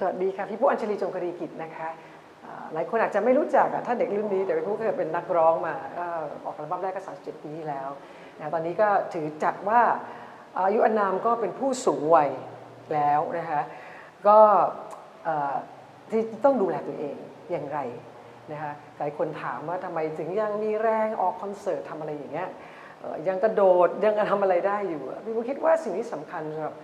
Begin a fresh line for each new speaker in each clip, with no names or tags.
สวัสดีค่ะ พี่ปุ๊อัญชลีจงคดีกิจนะคะหลายคนอาจจะไม่รู้จักถ้าเด็กรุ่นนี้ แต่พี่ปุ๊เคยเป็นนักร้องมาก็ออกอัลบั้มแรกก็37ปีที่แล้วนะตอนนี้ก็ถือจัดว่าอายุอนามก็เป็นผู้สูงวัยแล้วนะคะก็ที่ต้องดูแลตัวเองอย่างไรนะคะหลายคนถามว่าทำไมถึงยังมีแรงออกคอนเสิร์ตทำอะไรอย่างเงี้ยยังกระโดดยังทำอะไรได้อยู่พี่ปุ๊คิดว่าสิ่งที่สำคัญสำหรับ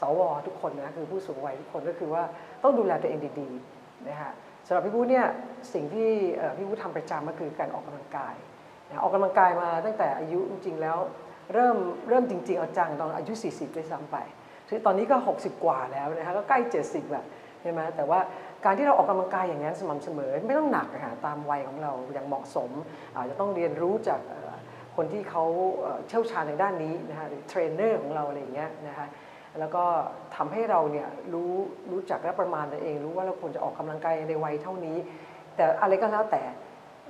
สวทุกคนนะคือผู้สูงวัยทุกคนก็คือว่าต้องดูแลตัวเองดีๆนะฮะสำหรับพี่ผู้เนี่ยสิ่งที่พี่ผู้ทำประจำก็คือการออกกำลังกายนะออกกำลังกายมาตั้งแต่อายุจริงๆแล้ว เริ่มเริ่มจริงๆเอาจังตอนอายุ 40ด้วยซ้ำไปซึ่ตอนนี้ก็ 60 กว่าแล้วนะคะก็ใกล้ 70แบบใช่ไหมแต่ว่าการที่เราออกกำลังกายอย่างนั้นสม่ำเสมอ ไม่ต้องหนักอะค่ะตามวัยของเราอย่างเหมาะสมอาจจะต้องเรียนรู้จากคนที่เขาเอ่อเชี่ยวชาญในด้านนี้นะคะหรือเทรนเนอร์ของเราอะไรอย่างเงี้ยนะคะ แล้วก็ทำให้เราเนี่ยรู้รู้จักและประมาณตัวเอง รู้ว่าเราควรจะออกกำลังกายในวัยเท่านี้ แต่อะไรก็แล้วแต่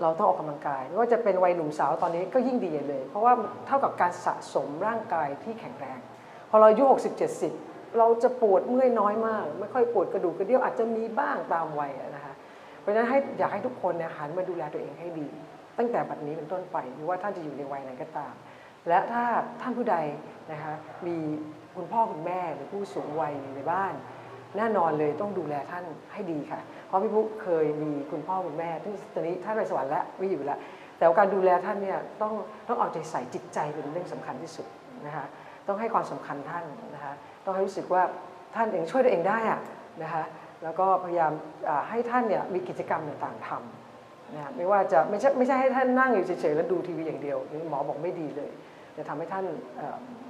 เราต้องออกกำลังกายไม่ว่าจะเป็นวัยหนุ่มสาวตอนนี้ก็ยิ่งดีเลย เพราะว่าเท่ากับการสะสมร่างกายที่แข็งแรง พอเราอายุ60 70 เราจะปวดเมื่อยน้อยมาก ไม่ค่อยปวดกระดูกกระเดี่ยวอาจจะมีบ้างตามวัยนะคะเพราะฉะนั้นให้อยากให้ทุกคนเนี่ยหันมาดูแลตัวเองให้ดี ตั้งแต่บัดนี้เป็นต้นไปไม่ว่าท่านจะอยู่ในวัยไหนก็ตาม และถ้าท่านผู้ใดนะคะมีคุณพ่อคุณแม่หรือผู้สูงวัยอยู่ในบ้าน แน่นอนเลยต้องดูแลท่านให้ดีค่ะ เพราะพี่ปุ๊กเคยมีคุณพ่อคุณแม่ที่ตอนนี้ท่านไปสวรรค์แล้วไม่อยู่แล้วแต่การดูแลท่านเนี่ยต้องต้องเอาใจใส่จิตใจเป็นเรื่องสำคัญที่สุดนะคะต้องให้ความสำคัญท่านนะคะต้องให้รู้สึกว่าท่านเองช่วยตัวเองได้อะนะคะแล้วก็พยายามให้ท่านเนี่ยมีกิจกรรมต่างๆทำนะไม่ว่าจะไม่ใช่ไม่ใช่ให้ท่านนั่งอยู่เฉยๆแล้วดูทีวีอย่างเดียวหมอบอกไม่ดีเลย จะทำให้ท่าน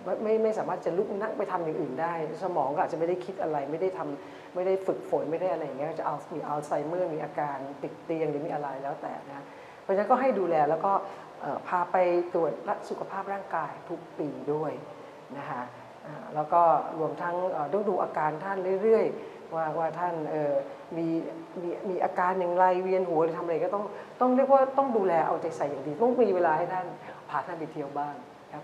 ไม่ไม่ไม่สามารถจะลุกนั่งไปทำอย่างอื่นได้ สมองก็อาจจะไม่ได้คิดอะไรไม่ได้ทำไม่ได้ฝึกฝนไม่ได้อะไรอย่างเงี้ยจะเอามีอัลไซเมอร์มีอาการติดเตียงหรือมีอะไรแล้วแต่นะเพราะฉะนั้นก็ให้ดูแลแล้วก็พาไปตรวจสุขภาพร่างกายทุกปีด้วยนะคะแล้วก็รวมทั้งต้องดูอาการท่านเรื่อยๆ ว่าว่าท่านมีมีมีอาการอย่างไรเวียนหัวหรือทำอะไรก็ต้องต้องเรียกว่าต้องดูแลเอาใจใส่อย่างดีต้องมีเวลาให้ท่านพาท่านไปเที่ยวบ้าง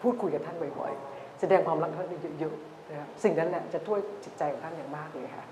พูดคุยกับท่านบ่อยๆ แสดงความรักท่านเยอะๆนะครับสิ่งนั้นแหละจะช่วยจิตใจของท่านอย่างมากเลยค่ะ